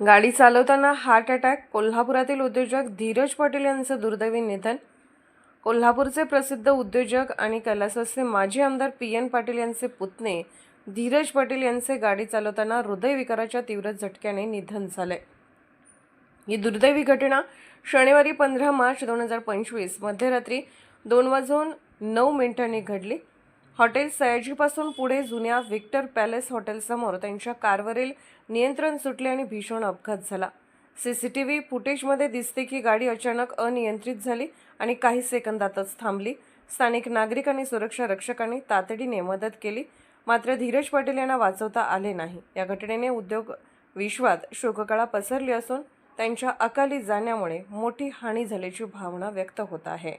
गाडी चालवताना heart attack कोल्हापुरातील उद्योजक धीरज पाटील यांचं दुर्दैवी निधन. कोल्हापूरचे प्रसिद्ध उद्योजक आणि कैलासाचे माजी आमदार पी एन पाटील यांचे पुतणे धीरज पाटील यांचे गाडी चालवताना हृदयविकाराच्या तीव्र झटक्याने निधन झाले ही दुर्दैवी घटना शनिवारी पंधरा मार्च दोन हजार पंचवीस मध्यरात्री दोन वाजून नऊ मिनिटांनी घडली. हॉटेल सयाजीपासून पुढे जुन्या व्हिक्टर पॅलेस हॉटेलसमोर त्यांच्या कारवरील नियंत्रण सुटले आणि भीषण अपघात झाला. सी सी टी व्ही फुटेजमध्ये दिसते की गाडी अचानक अनियंत्रित झाली आणि काही सेकंदातच थांबली. स्थानिक नागरिक आणि सुरक्षा रक्षकांनी तातडीने मदत केली. मात्र धीरज पाटील यांना वाचवता आले नाही. या घटनेने उद्योग विश्वात शोककळा पसरली असून त्यांच्या अकाली जाण्यामुळे मोठी हानी झाल्याची भावना व्यक्त होत आहे.